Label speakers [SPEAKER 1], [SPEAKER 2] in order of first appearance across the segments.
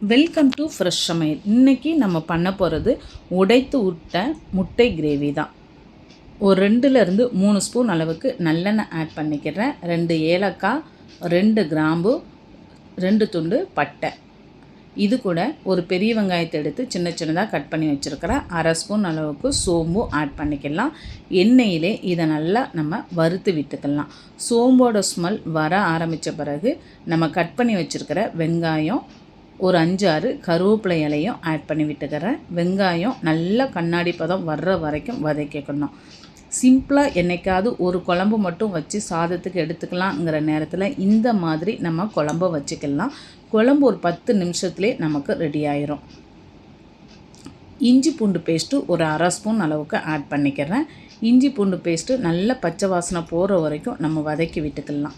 [SPEAKER 1] Welcome to fresh சமையல் இன்றைக்கி நம்ம பண்ண போகிறது உடைத்து விட்ட முட்டை கிரேவி தான். ஒரு ரெண்டுலேருந்து மூணு ஸ்பூன் அளவுக்கு நல்லெண்ணெய் ஆட் பண்ணிக்கிறேன். ரெண்டு ஏலக்காய் ரெண்டு கிராம்பு ரெண்டு துண்டு பட்டை. இது கூட ஒரு பெரிய வெங்காயத்தை எடுத்து சின்ன சின்னதாக கட் பண்ணி வச்சுருக்கிறேன் அரை ஸ்பூன் அளவுக்கு சோம்பு ஆட் பண்ணிக்கலாம். எண்ணெயிலே இதை நல்லா நம்ம வறுத்து விட்டுக்கலாம். சோம்போட ஸ்மெல் வர ஆரம்பித்த பிறகு நம்ம கட் பண்ணி வச்சுருக்கிற வெங்காயம் ஒரு அஞ்சாறு கருவேப்பிலை இலையும் ஆட் பண்ணி விட்டுக்கிறேன். வெங்காயம் நல்லா கண்ணாடி பதம் வர்ற வரைக்கும் வதக்கிக்கணும். சிம்பிளாக என்றைக்காவது ஒரு குழம்பு மட்டும் வச்சு சாதத்துக்கு எடுத்துக்கலாங்கிற நேரத்தில் இந்த மாதிரி நம்ம குழம்ப வச்சுக்கலாம். குழம்பு ஒரு பத்து நிமிஷத்துலேயே நமக்கு ரெடி ஆயிரும். இஞ்சி பூண்டு பேஸ்ட்டு ஒரு அரை ஸ்பூன் அளவுக்கு ஆட் பண்ணிக்கிறேன். இஞ்சி பூண்டு பேஸ்ட்டு நல்ல பச்சை வாசனை போகிற வரைக்கும் நம்ம வதக்கி விட்டுக்கலாம்.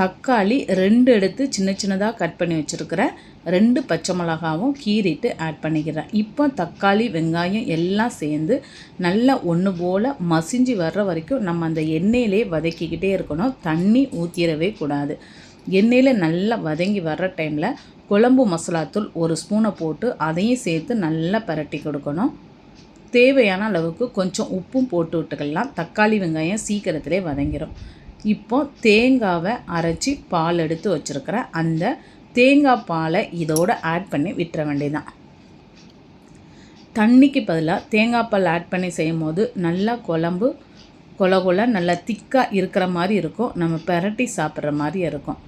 [SPEAKER 1] தக்காளி ரெண்டு எடுத்து சின்ன சின்னதாக கட் பண்ணி வச்சுருக்கிறேன் ரெண்டு பச்சை மிளகாவும் கீறிட்டு ஆட் பண்ணிக்கிறேன். இப்போ தக்காளி வெங்காயம் எல்லாம் சேர்ந்து நல்லா ஒன்று போல் மசிஞ்சு வர்ற வரைக்கும் நம்ம அந்த எண்ணெயிலே வதக்கிக்கிட்டே இருக்கணும். தண்ணி ஊற்றிடவே கூடாது. எண்ணெயில் நல்லா வதங்கி வர்ற டைமில் குழம்பு மசாலாத்தூள் ஒரு ஸ்பூனை போட்டு அதையும் சேர்த்து நல்லா பரட்டி கொடுக்கணும். தேவையான அளவுக்கு கொஞ்சம் உப்பும் போட்டு விட்டுக்கலாம். தக்காளி வெங்காயம் சீக்கிரத்திலே வதங்கிடும் இப்போ தேங்காவை அரைச்சி பால் எடுத்து வச்சுருக்கிற அந்த தேங்காய் பாலை இதோட ஆட் பண்ணி விட்டுற வேண்டியதான் தண்ணிக்கு பதிலாக தேங்காய் பால் ஆட் பண்ணி செய்யும் போது நல்லா குழம்பு கொல கொல நல்லா திக்காக இருக்கிற மாதிரி இருக்கும். நம்ம பெரட்டி சாப்பிட்ற மாதிரி இருக்கும்.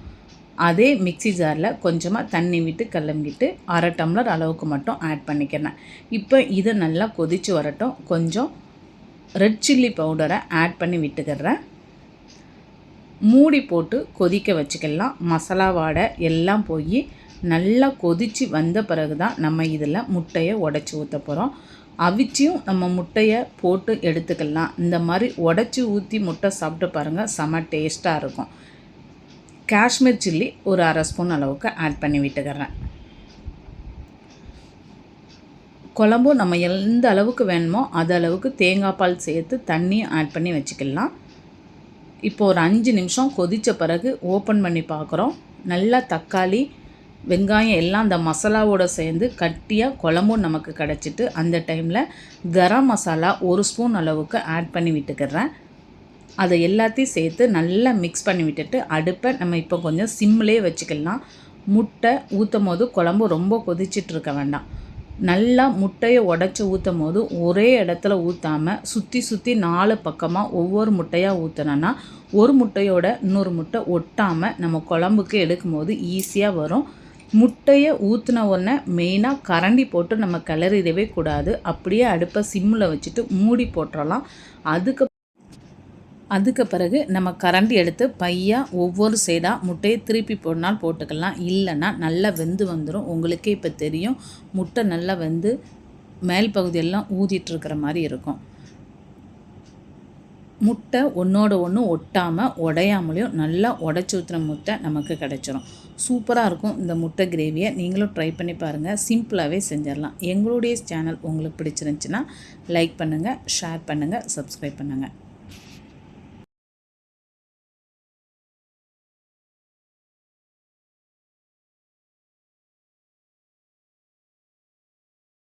[SPEAKER 1] அதே மிக்சி ஜாரில் கொஞ்சமாக தண்ணி விட்டு கிளம்பிட்டு அரை டம்ளர் அளவுக்கு மட்டும் ஆட் பண்ணிக்கிறேன். இப்போ இதை நல்லா கொதித்து வரட்டும். கொஞ்சம் ரெட் சில்லி பவுடரை ஆட் பண்ணி விட்டுக்கிறேன். மூடி போட்டு கொதிக்க வச்சுக்கலாம். மசாலா வாடை எல்லாம் போய் நல்லா கொதித்து வந்த பிறகு தான் நம்ம இதில் முட்டையை உடச்சி ஊற்ற போகிறோம் அவிச்சியும் நம்ம முட்டையை போட்டு எடுத்துக்கலாம். இந்த மாதிரி உடச்சி ஊற்றி முட்டை சாப்பிட்டு பாருங்கள் செம டேஸ்ட்டாக இருக்கும். காஷ்மீர் சில்லி ஒரு அரை ஸ்பூன் அளவுக்கு ஆட் பண்ணி விட்டுக்கிறேன். குழம்பும் நம்ம எந்த அளவுக்கு வேணுமோ அது அளவுக்கு தேங்காய் பால் சேர்த்து தண்ணியும் ஆட் பண்ணி வச்சுக்கலாம். இப்போ ஒரு அஞ்சு நிமிஷம் கொதித்த பிறகு ஓப்பன் பண்ணி பார்க்குறோம். நல்லா தக்காளி வெங்காயம் எல்லாம் அந்த மசாலாவோடு சேர்ந்து கட்டியாக குழம்பும் நமக்கு கிடச்சிட்டு அந்த டைமில் கரம் மசாலா ஒரு ஸ்பூன் அளவுக்கு ஆட் பண்ணி விட்டுக்கிறேன். அதை எல்லாத்தையும் சேர்த்து நல்லா மிக்ஸ் பண்ணி விட்டுட்டு அடுப்பை நம்ம இப்போ கொஞ்சம் சிம்மிலே வச்சுக்கலாம். முட்டை ஊற்றும் போது குழம்பு ரொம்ப கொதிச்சிட்ருக்க வேண்டாம். நல்லா முட்டையை உடச்சி ஊற்றும் போது ஒரே இடத்துல ஊற்றாமல் சுற்றி சுற்றி நாலு பக்கமாக ஒவ்வொரு முட்டையாக ஊற்றினோன்னா ஒரு முட்டையோட இன்னொரு முட்டை ஒட்டாமல் நம்ம குழம்புக்கு எடுக்கும் போது ஈஸியாக வரும். முட்டையை ஊற்றின உடனே மெயினாக கரண்டி போட்டு நம்ம கிளறிடவே கூடாது. அப்படியே அடுப்பை சிம்மில் வச்சுட்டு மூடி போட்டுடலாம் அதுக்கு அதுக்கு பிறகு நம்ம கரண்டி எடுத்து பையாக ஒவ்வொரு சைடாக முட்டையை திருப்பி போடனால் போட்டுக்கலாம். இல்லைன்னா நல்லா வெந்து வந்துடும் உங்களுக்கே இப்போ தெரியும். முட்டை நல்லா வெந்து மேல் பகுதியெல்லாம் ஊதிட்டுருக்கிற மாதிரி இருக்கும். முட்டை ஒன்றோட ஒன்று ஒட்டாமல் உடையாமலையும் நல்லா உடச்சி ஊற்றுன முட்டை நமக்கு கிடச்சிரும். சூப்பராக இருக்கும் இந்த முட்டை கிரேவியை. நீங்களும் ட்ரை பண்ணி பாருங்கள் சிம்பிளாகவே செஞ்சிடலாம். எங்களுடைய சேனல் உங்களுக்கு பிடிச்சிருந்துச்சின்னா லைக் பண்ணுங்கள் ஷேர் பண்ணுங்கள் சப்ஸ்கிரைப் பண்ணுங்கள்